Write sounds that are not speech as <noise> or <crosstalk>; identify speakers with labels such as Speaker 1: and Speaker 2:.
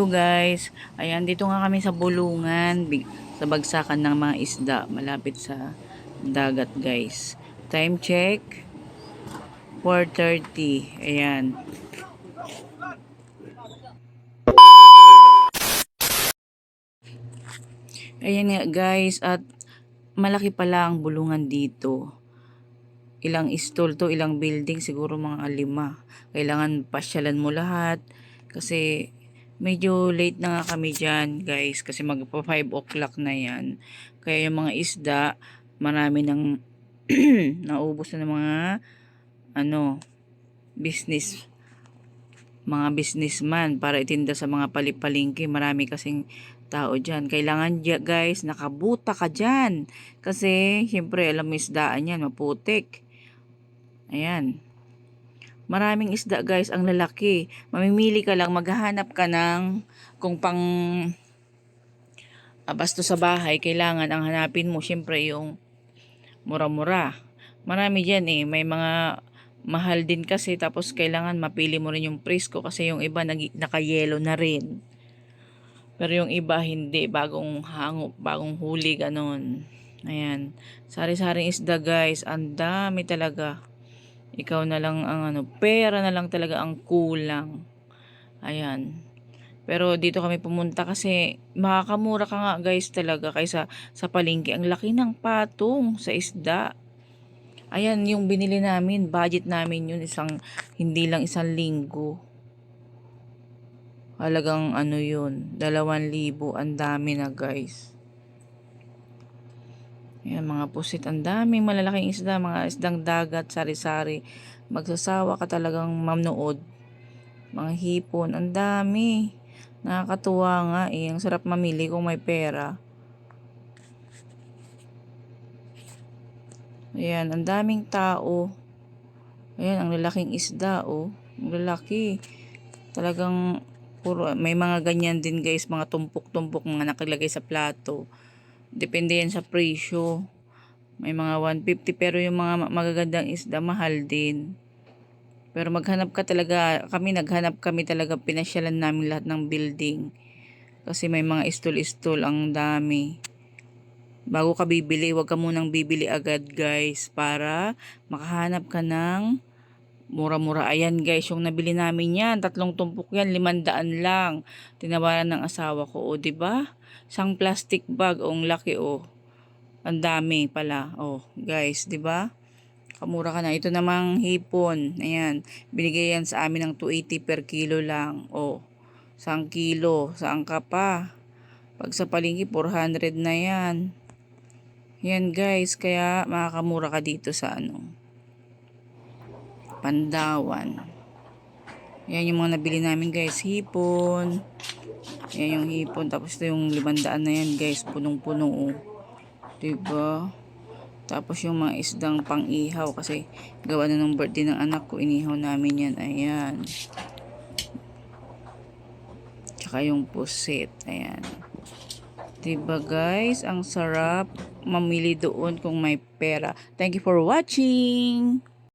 Speaker 1: Hello guys. Ayan, dito nga kami sa bulungan. Sa bagsakan ng mga isda. Malapit sa dagat guys. Time check. 4.30. Ayan. Ayan nga guys. At malaki pala ang bulungan dito. Ilang stall to, ilang building, siguro mga lima. Kailangan pasyalan mo lahat. Kasi medyo late na nga kami dyan, guys. Kasi magpa 5 o'clock na yan. Kaya yung mga isda, marami nang <clears throat> naubos na ng mga ano, business mga businessman para itinda sa mga palipalingki. Marami kasing tao dyan. Kailangan guys, nakabuta ka dyan. Kasi, syempre, alam mo isdaan yan, maputik. Ayan. Maraming isda, guys, ang lalaki. Mamimili ka lang, maghahanap ka ng kung pang abasto sa bahay, kailangan ang hanapin mo, syempre, yung mura-mura. Marami dyan eh. May mga mahal din kasi tapos kailangan mapili mo rin yung presko kasi yung iba nag, naka-yellow na rin. Pero yung iba hindi, bagong hango, bagong huli ganon. Ayan. Sari-saring isda guys, ang dami talaga. Ikaw na lang ang ano, pera na lang talaga ang kulang. Ayan. Pero dito kami pumunta kasi makakamura ka nga guys talaga kaysa sa palengke. Ang laki ng patong sa isda. Ayan, yung binili namin, budget namin yun, isang, hindi lang isang linggo. Halagang ano yun, dalawang libo, ang dami na guys. Ayan, mga pusit, ang daming malalaking isda, mga isdang dagat, sari-sari. Magsasawa ka talagang mamnood. Mga hipon, ang dami. Nakakatuwa nga eh, ang sarap mamili kung may pera. Ayan, ang daming tao. Ayan, ang lalaking isda, oh. Ang lalaki. Talagang, puro, may mga ganyan din guys, mga tumpok-tumpok mga nakalagay sa plato. Depende yan sa presyo. May mga 150 pero yung mga magagandang isda mahal din. Pero maghanap ka talaga, kami naghanap kami talaga, pinasyalan namin lahat ng building. Kasi may mga istol-istol, ang dami bago ka bibili, huwag ka munang bibili agad guys para makahanap ka ng mura-mura. Ayan guys, yung nabili namin yan, tatlong tumpok yan, limandaan lang. Tinawaran ng asawa ko, o ba diba? Isang plastic bag, o ang laki o. Ang dami pala, oh guys, ba? Kamura ka na. Ito namang hipon. Ayan. Binigay yan sa amin ng 280 per kilo lang. Oh. Isang kilo. Saan ka pa? Pag sa palengke, 400 na yan. Yan guys, kaya makakamura ka dito sa ano. Pandawan. Yan yung mga nabili namin guys, hipon. Yan yung hipon, tapos ito yung limandaan na yan guys, punong-puno oh. Diba? Tapos yung mga isdang pang-ihaw kasi gawa na ng birthday ng anak ko, inihaw namin yan. Ayan. Tsaka yung pusit. Ayan. Diba guys? Ang sarap mamili doon kung may pera. Thank you for watching!